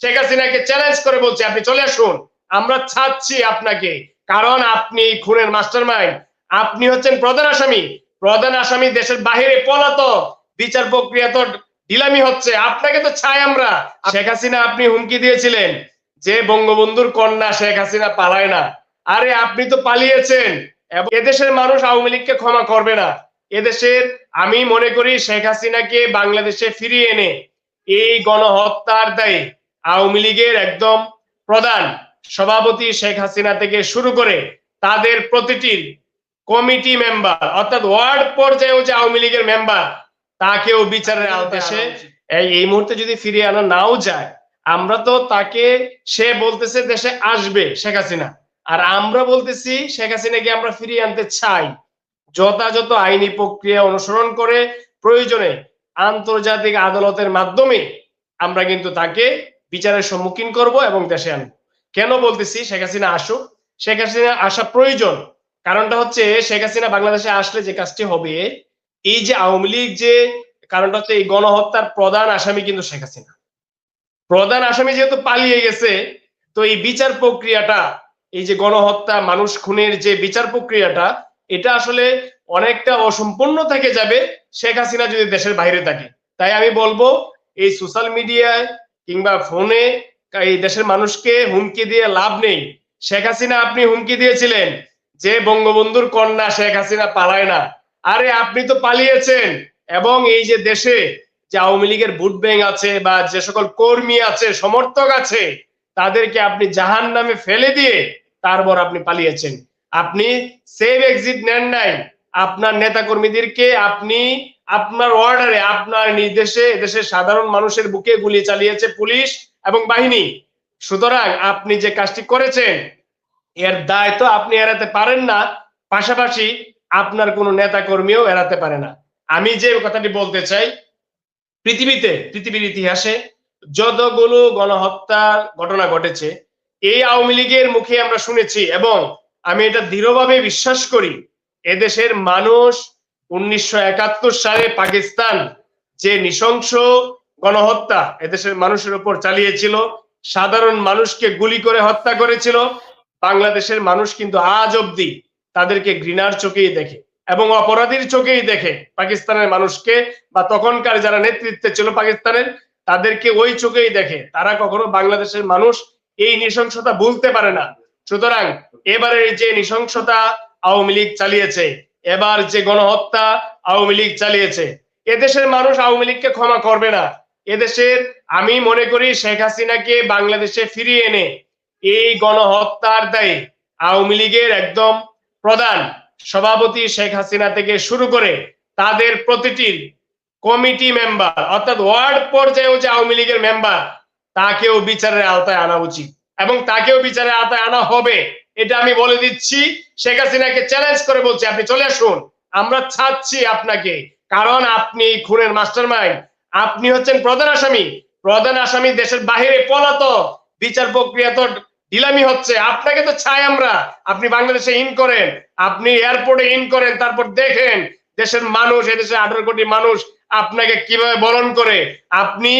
শেখ হাসিনাকে চ্যালেঞ্জ করে বলছি, আপনি চলে আসুন। আমরা ছাড়ছি আপনাকে। কারণ আপনি খুনের মাস্টার মাইন্ড আপনি হচ্ছেন প্রধান আসামি। প্রধান আসামি দেশের বাহিরে পলাতক। বিচার প্রক্রিয়া তো ঢিলামি হচ্ছে। আপনাকে তো চাই আমরা। শেখ হাসিনা, আপনি হুমকি দিয়েছিলেন যে বঙ্গবন্ধুর কন্যা শেখ হাসিনা পালায় না। আরে, আপনি তো পালিয়েছেন। এবং এদেশের মানুষ আওয়ামী লীগকে ক্ষমা করবে না। এদেশের, আমি মনে করি শেখ হাসিনাকে বাংলাদেশে ফিরিয়ে এনে এই গণহত্যার দায়ে আওয়ামী লীগের একদম প্রধান সভাপতি শেখ হাসিনা থেকে শুরু করে তাদের প্রতিটির কমিটি মেম্বার অর্থাৎ ওয়ার্ড পর্যায়েও যে আওয়ামী লীগের মেম্বার তাকেও বিচারের এই এই মুহূর্তে যদি ফিরিয়ে আনা নাও যায় আমরা তো তাকে সে বলতেছে দেশে আসবে শেখ হাসিনা। আর আমরা বলতেছি শেখ হাসিনাকে আমরা ফিরিয়ে আনতে চাই। যথাযথ আইনি প্রক্রিয়া অনুসরণ করে প্রয়োজনে আন্তর্জাতিক আদালতের মাধ্যমে আমরা কিন্তু তাকে বিচারের সম্মুখীন করব এবং দেশে আনব। কেন বলতেছি? শেখ হাসিনা আসুক। শেখ হাসিনা আসা প্রয়োজন। কারণটা হচ্ছে শেখ হাসিনা বাংলাদেশে আসলে যে কাজটি হবে, এই যে আওয়ামী লীগ যে, কারণটা হচ্ছে এই গণহত্যার প্রধান আসামি কিন্তু শেখ হাসিনা। প্রধান আসামি যেহেতু পালিয়ে গেছে, তো এই বিচার প্রক্রিয়াটা, এই যে গণহত্যা, মানুষ খুনের যে বিচার প্রক্রিয়াটা, এটা আসলে অনেকটা অসম্পূর্ণ থেকে যাবে শেখ হাসিনা যদি দেশের বাইরে থাকে। তাই আমি বলব, এই সোশ্যাল মিডিয়ায় কিংবা ফোনে এই দেশের মানুষকে হুমকি দিয়ে লাভ নেই। শেখ হাসিনা আপনি হুমকি দিয়েছিলেন যে বঙ্গবন্ধুর কন্যা শেখ হাসিনা পালায় না। আরে, আপনি তো পালিয়েছেন। এবং এই যে দেশে যে আওয়ামী লীগের ভোট ব্যাংক আছে বা যে সকল কর্মী আছে, সমর্থক আছে, তাদেরকে আপনি জাহান নামে ফেলে দিয়ে তারপর আপনি পালিয়েছেন। আপনি সেভ এক্সিট নেন নাই। আপনার নেতা কর্মীদেরকে আপনি আপনার অর্ডারে আপনার নির্দেশে এদেশের সাধারণ মানুষের বুকে গুলি চালিয়েছে পুলিশ এবং বাহিনী। সুতরাং আপনি যে কাজটি করেছেন, এর দায় তো আপনি এড়াতে পারেন না, পাশাপাশি আপনার কোনো নেতা কর্মীও এড়াতে পারে না। আমি যে কথাটি বলতে চাই, পৃথিবীতে, পৃথিবীর ইতিহাসে যতগুলো গণহত্যার ঘটনা ঘটেছে, এই আওয়ামী লীগের মুখে আমরা শুনেছি এবং আমি এটা দৃঢ়ভাবে বিশ্বাস করি, এদেশের মানুষ উনিশশো একাত্তর সালে পাকিস্তান যে নৃশংস গণহত্যা এদেশের মানুষের উপর চালিয়েছিল, সাধারণ মানুষকে গুলি করে হত্যা করেছিল, বাংলাদেশের মানুষ কিন্তু আজ অব্দি তাদেরকে ঘৃণার চোখেই দেখে এবং অপরাধীর চোখেই দেখে পাকিস্তানের মানুষকে বা তখনকার যারা নেতৃত্বে ছিল পাকিস্তানের, তাদেরকে ওই চোখেই দেখে। তারা কখনো বাংলাদেশের মানুষ এই নৃশংসতা ভুলতে পারে না। সুতরাং এবারে যে নৃশংসতা আওয়ামী লীগ চালিয়েছে এবার যে গণহত্যা আওয়ামী লীগ চালিয়েছে, এদেশের মানুষ আওয়ামী লীগকে ক্ষমা করবে না। এদেশের, আমি মনে করি শেখ হাসিনাকে বাংলাদেশে ফিরিয়ে এনে এই গণহত্যার দায়ে আওয়ামী লীগের একদম প্রধান সভাপতি শেখ হাসিনা থেকে শুরু করে তাদের প্রতিটির কমিটি মেম্বার, অর্থাৎ ওয়ার্ড পর্যায়েও যে আওয়ামী লীগের মেম্বার, তাকেও বিচারের আওতায় আনা উচিত। এবং তাকেও বিচারের আওতায় আনা হবে। এটা আমি বলে দিচ্ছি, শেখ হাসিনাকে চ্যালেঞ্জ করে বলছি, আপনি চলে আসুন। আমরা ছাড়ছি আপনাকে, কারণ আপনি খুনের মাস্টার মাইন্ড আপনি হচ্ছেন প্রধান আসামি। প্রধান আসামি দেশের বাহিরে পলাতক। বিচার প্রক্রিয়া তো ঢিলামি হচ্ছে। আপনাকে তো চাই আমরা। আপনি বাংলাদেশে ইন করেন। আপনি এয়ারপোর্টে ইন করেন, তারপর দেখেন দেশের মানুষ এদেশের আঠারো কোটি মানুষ আপনাকে কীভাবে বরণ করে। আপনি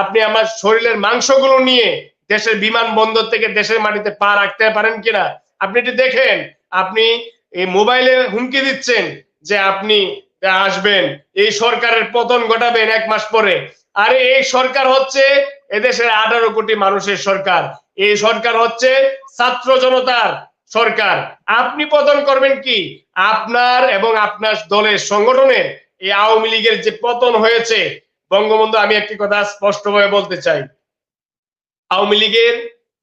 আপনি আমার শরীরের মাংসগুলো নিয়ে দেশের বিমান বন্দর থেকে দেশের মাটিতে পা রাখতে পারেন কিনা? আপনি এটি দেখেন, আপনি এই মোবাইলে হুমকি দিচ্ছেন যে আপনি আসবেন, এই সরকারের পতন ঘটাবেন এক মাস পরে। আরে এই সরকার হচ্ছে এদেশের আঠারো কোটি মানুষের সরকার। এই সরকার হচ্ছে ছাত্র জনতার সরকার। আপনি পতন করবেন কি? আপনার এবং আপনার দলের সংগঠনের এই আওয়ামী লীগের যে পতন হয়েছে, বঙ্গবন্ধু, আমি একটি কথা স্পষ্টভাবে বলতে চাই। আওয়ামী লীগের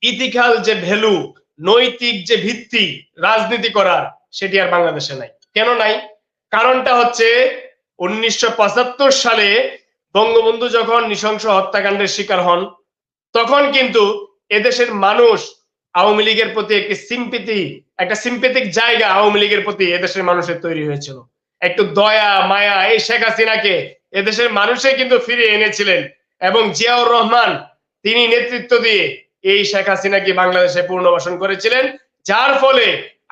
ইতিকাল যে ভ্যালু নৈতিক যে ভিত্তি রাজনীতি করার, সেটি আর বাংলাদেশে নাই। কেন নাই? কারণটা হচ্ছে উনিশশো পঁচাত্তর সালে বঙ্গবন্ধু যখন নৃশংস হত্যাকাণ্ডের শিকার হন, তখন কিন্তু এদেশের মানুষ আওয়ামী লীগের প্রতি একটি সিম্পিতি একটা সিম্পেতিক জায়গা আওয়ামী লীগের প্রতি এদেশের মানুষের তৈরি হয়েছিল। একটু দয়া, মায়া এই শেখ হাসিনাকে এদেশের মানুষে কিন্তু ফিরে এনেছিলেন এবং জিয়াউর রহমান, তিনি নেতৃত্ব দিয়ে এই শেখ হাসিনাকে বাংলাদেশে পুনর্বাসন করেছিলেন? যার ফলে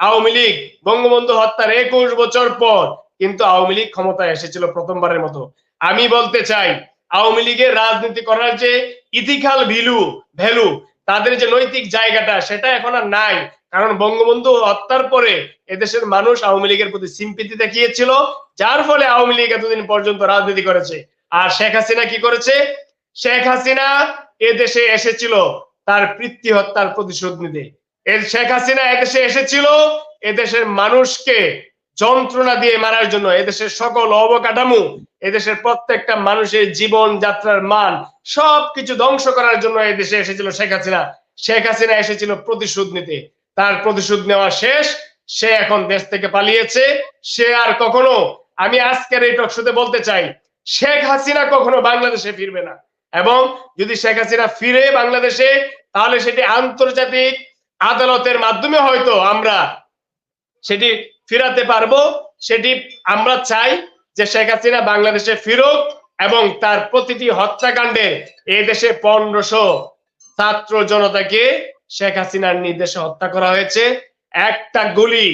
আওয়ামী লীগ বঙ্গবন্ধু হত্যার একুশ বছর পর কিন্তু আওয়ামী লীগ ক্ষমতায় এসেছিল প্রথমবারের মতো। আমি বলতে চাই, আওয়ামী লীগের রাজনীতি করার যে ইথিক্যাল ভ্যালু ভ্যালু, তাদের যে নৈতিক জায়গাটা, সেটা এখন আর নাই। কারণ বঙ্গবন্ধু হত্যার পরে এদেশের মানুষ আওয়ামী লীগের প্রতি সিম্পিতি দেখিয়েছিল, যার ফলে আওয়ামী লীগ এতদিন পর্যন্ত রাজনীতি করেছে। আর শেখ হাসিনা কি করেছে? শেখ হাসিনা এদেশে এসেছিল তার পিতৃ হত্যার প্রতিশোধ নিতে। এর শেখ হাসিনা এদেশে এসেছিল, এদেশের মানুষকে যন্ত্রণা দিয়ে মারার জন্য, এদেশের সকল অবকাঠামো, এদেশের প্রত্যেকটা মানুষের জীবন যাত্রার মান, সবকিছু ধ্বংস করার জন্য এদেশে এসেছিল শেখ হাসিনা। শেখ হাসিনা এসেছিল প্রতিশোধ নিতে। তার প্রতিশোধ নেওয়া শেষ, সে এখন দেশ থেকে পালিয়েছে। সে আর কখনো, আমি আজকের এই টকশোতে বলতে চাই, শেখ হাসিনা কখনো বাংলাদেশে ফিরবে না। এবং যদি শেখ হাসিনা ফিরে বাংলাদেশে, তাহলে সেটি আন্তর্জাতিক আদালতের মাধ্যমে হয়তো আমরা সেটি ফিরাতে পারব। সেটি আমরা চাই যে শেখ হাসিনা বাংলাদেশে ফিরুক এবং তার প্রতিটি হত্যাকাণ্ডে এ দেশে পনেরোশো ছাত্র জনতাকে শেখ হাসিনার নির্দেশে হত্যা করা হয়েছে। একটা গুলি,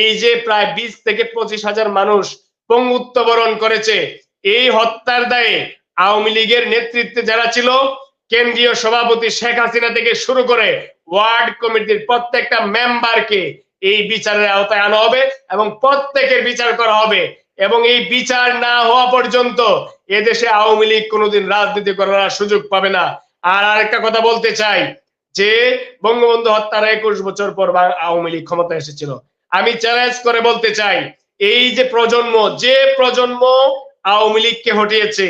এই যে প্রায় বিশ থেকে পঁচিশ হাজার মানুষ পঙ্গুত্ব বরণ করেছে, এই হত্যার দায়ে আওয়ামী লীগের নেতৃত্বে যারা ছিল, কেন্দ্রীয় সভাপতি শেখ হাসিনা থেকে শুরু করে ওয়ার্ড কমিটির প্রত্যেকটা মেম্বারকে এই বিচারের আওতায় আনা হবে এবং প্রত্যেকের বিচার করা হবে। এবং এই বিচার না হওয়া পর্যন্ত এদেশে আওয়ামী লীগ কোনোদিন রাজনীতি করার সুযোগ পাবে না। আর আরেকটা কথা বলতে চাই, যে বঙ্গবন্ধু হত্যার একুশ বছর পর আওয়ামী লীগ ক্ষমতা এসেছিল। আমি চ্যালেঞ্জ করে বলতে চাই, এই যে প্রজন্ম যে প্রজন্ম আওয়ামী লীগকে হটিয়েছে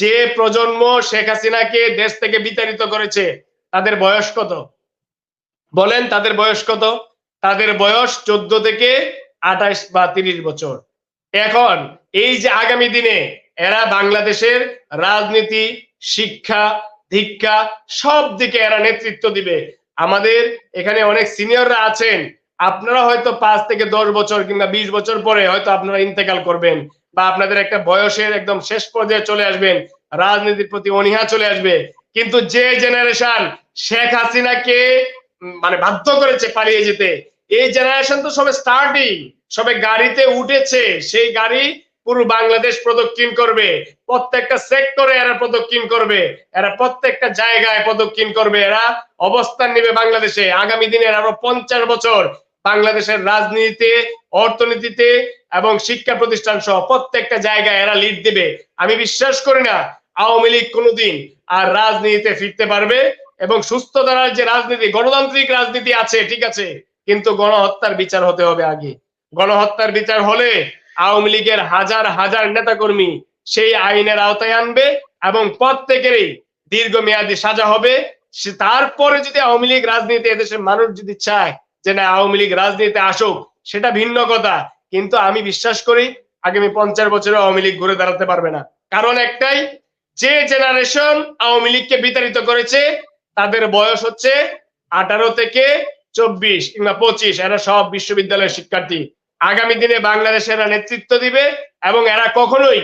যে প্রজন্ম শেখ হাসিনাকে দেশ থেকে বিতাড়িত করেছে, তাদের বয়স কত? বলেন, তাদের বয়স কত? তাদের বয়স চোদ্দ থেকে আঠাশ বা তিরিশ বছর। এখন, এই যে আগামী দিনে এরা বাংলাদেশের রাজনীতি, শিক্ষা দীক্ষা সব দিকে এরা নেতৃত্ব দিবে। আমাদের এখানে অনেক সিনিয়ররা আছেন। আপনারা হয়তো পাঁচ থেকে দশ বছর কিংবা বিশ বছর পরে হয়তো আপনারা ইন্তেকাল করবেন। বা আপনাদের একটা বয়সের একদম শেষ পর্যায়ে চলে আসবেন, রাজনীতির প্রতি অনীহা চলে আসবে। কিন্তু যে জেনারেশন শেখ হাসিনাকে মানে বাধ্য করেছে পালিয়ে যেতে, এই জেনারেশন তো সবে স্টার্টিং সবে গাড়িতে উঠেছে, সেই গাড়ি পুরো বাংলাদেশ প্রদক্ষিণ করবে, প্রত্যেকটা সেক্টরে এরা প্রদক্ষিণ করবে, এরা প্রত্যেকটা জায়গায় প্রদক্ষিণ করবে, এরা অবস্থান নেবে বাংলাদেশে। আগামী দিনের আরও পঞ্চাশ বছর বাংলাদেশের রাজনীতিতে, অর্থনীতিতে এবং শিক্ষা প্রতিষ্ঠান সহ প্রত্যেকটা জায়গায় এরা লিড দিবে। আমি বিশ্বাস করি না আওয়ামী লীগ কোনোদিন আর রাজনীতিতে ফিরতে পারবে এবং সুস্থ ধারার যে রাজনীতি, গণতান্ত্রিক রাজনীতি আছে, ঠিক আছে, কিন্তু গণহত্যার বিচার হতে হবে আগে। গণহত্যার বিচার হলে আওয়ামী লীগের হাজার হাজার নেতাকর্মী সেই আইনের আওতায় আনবে এবং প্রত্যেকেরই দীর্ঘমেয়াদী সাজা হবে। তারপরে যদি আওয়ামী লীগ রাজনীতি এদেশের মানুষ যদি চায় যে না, আওয়ামী লীগ রাজনীতিতে আসুক, সেটা ভিন্ন কথা। কিন্তু আমি বিশ্বাস করি আগামী পঞ্চাশ বছরে আওয়ামী লীগ ঘুরে দাঁড়াতে পারবে না। কারণ একটাই, যে জেনারেশন আওয়ামী লীগকে বিতাড়িত করেছে, তাদের বয়স হচ্ছে আঠারো থেকে চব্বিশ কিংবা পঁচিশ। এরা সব বিশ্ববিদ্যালয়ের শিক্ষার্থী। আগামী দিনে বাংলাদেশে এরা নেতৃত্ব দিবে এবং এরা কখনোই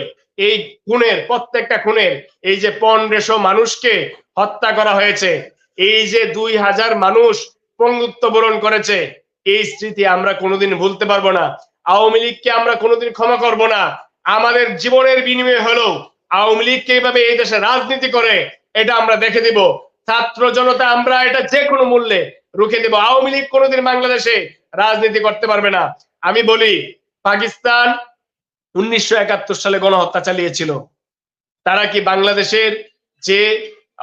এই খুনের, প্রত্যেকটা খুনের, এই যে পনেরোশো মানুষকে হত্যা করা হয়েছে, এই যে দুই হাজার মানুষ পঙ্গুত্ব বরণ করেছে, এই স্মৃতি আমরা কোনোদিন ভুলতে পারব না। আওয়ামী লীগকে আমরা কোনোদিন ক্ষমা করব না। আমাদের জীবনের বিনিময়ে হলেও আওয়ামী লীগকে এইভাবে এই দেশে রাজনীতি করে, এটা আমরা দেখে দিব। ছাত্র জনতা, আমরা এটা যে কোনো মূল্যে রুখে দেব। আওয়ামী লীগ কোনোদিন বাংলাদেশে রাজনীতি করতে পারবে না। আমি বলি, পাকিস্তান উনিশশো একাত্তর সালে গণহত্যা চালিয়েছিল। তারা কি বাংলাদেশের যে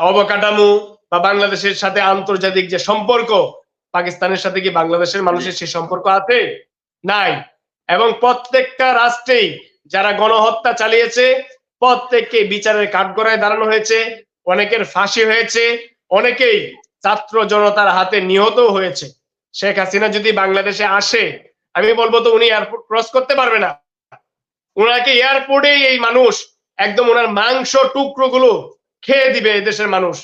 অবকাঠামো বা বাংলাদেশের সাথে আন্তর্জাতিক যে সম্পর্ক, পাকিস্তানের সাথে কি বাংলাদেশের মানুষের সেই সম্পর্ক আছে? নাই। এবং প্রত্যেকটা রাষ্ট্রেই যারা গণহত্যা চালিয়েছে প্রত্যেককে বিচারের কাঠগড়ায় দাঁড়ানো হয়েছে অনেকের ফাঁসি হয়েছে অনেকেই ছাত্র জনতার হাতে নিহত হয়েছে। শেখ হাসিনা যদি বাংলাদেশে আসে আমি বলব তো উনি এয়ারপোর্ট ক্রস করতে পারবে না। ওনাকে এয়ারপোর্টেই এই মানুষ একদম ওনার মাংস টুকরো গুলো খেয়ে দিবে এদেশের মানুষ।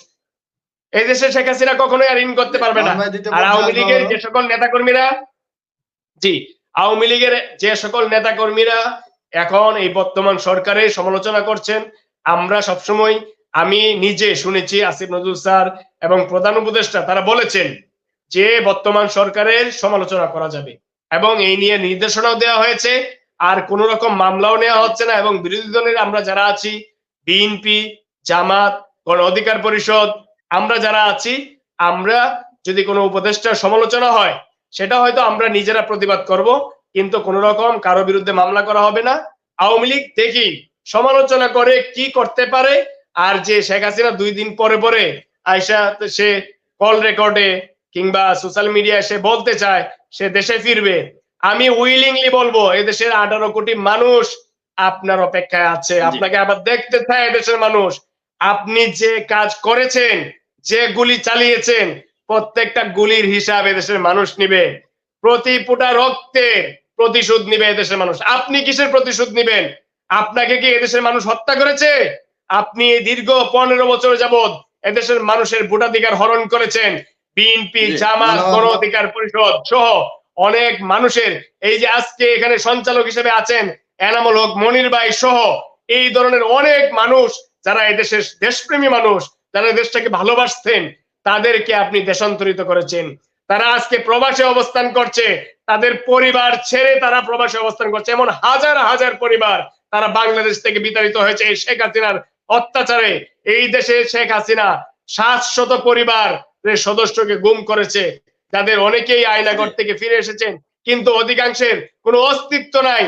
এই দেশে শেখ হাসিনা কখনোই আর ইন করতে পারবে না। আর আওয়ামী লীগের যে সকল নেতাকর্মীরা জি আওয়ামী লীগের যে সকল নেতাকর্মীরা এখন এই বর্তমান সরকারের সমালোচনা করছেন, আমরা সবসময়, আমি নিজে শুনেছি আসিফ নজরুল স্যার এবং প্রধান উপদেষ্টা, তারা বলেছেন যে বর্তমান সরকারের সমালোচনা করা যাবে এবং এই নিয়ে নির্দেশনাও দেওয়া হয়েছে, আর কোন রকম মামলাও নেওয়া হচ্ছে না এবং বিরোধী দলের আমরা যারা আছি বিএনপি জামাত, গণ অধিকার পরিষদ, আমরা যারা আছি, আমরা যদি কোনো উপদেষ্টার সমালোচনা হয় সেটা হয়তো আমরা নিজেরা প্রতিবাদ করব কিন্তু কোন রকম কারও বিরুদ্ধে মামলা করা হবে না। আওয়ামী লীগ দেখি সমালোচনা করে কি করতে পারে আর যে শেখ হাসিনা দুই দিন পরে পরে আয়সা সে কল রেকর্ডে কিংবা সোশ্যাল মিডিয়ায় সে বলতে চায় সে দেশে ফিরবে। আমি উইলিংলি বলব এদেশের আঠারো কোটি মানুষ আপনার অপেক্ষায় আছে। আপনাকে আবার দেখতে চায় এদেশের মানুষ। আপনি যে কাজ করেছেন যে গুলি চালিয়েছেন প্রত্যেকটা গুলির হিসাব এদেশের মানুষ নিবে। প্রতি ফুটা রক্তের প্রতিশোধ নিবে এদেশের মানুষ। আপনি কিসের প্রতিশোধ নিবেন? আপনাকে কি এদেশের মানুষ হত্যা করেছে? আপনি দীর্ঘ পনেরো বছর যাবৎ এদেশের মানুষের ভোটাধিকার হরণ করেছেন। বিএনপি জামাত। গণ অধিকার পরিষদ সহ অনেক মানুষের এই যে আজকে এখানে সঞ্চালক হিসেবে আছেন এনামুল হক মনির ভাই সহ এই ধরনের অনেক মানুষ যারা এদেশের দেশপ্রেমী মানুষ যারা দেশটাকে ভালোবাসতেন তাদেরকে আপনি দেশান্তরিত করেছেন। তারা আজকে প্রবাসে অবস্থান করছে, তাদের পরিবার ছেড়ে তারা প্রবাসে অবস্থান করছে। এমন হাজার হাজার পরিবার তারা বাংলাদেশ থেকে বিতাড়িত হয়েছে। শেখ হাসিনার অত্যাচারে এই দেশে শেখ হাসিনা সাতশত পরিবার সদস্যকে গুম করেছে, যাদের অনেকেই আয়নাগর থেকে ফিরে এসেছেন। কিন্তু অধিকাংশের কোনো অস্তিত্ব নাই।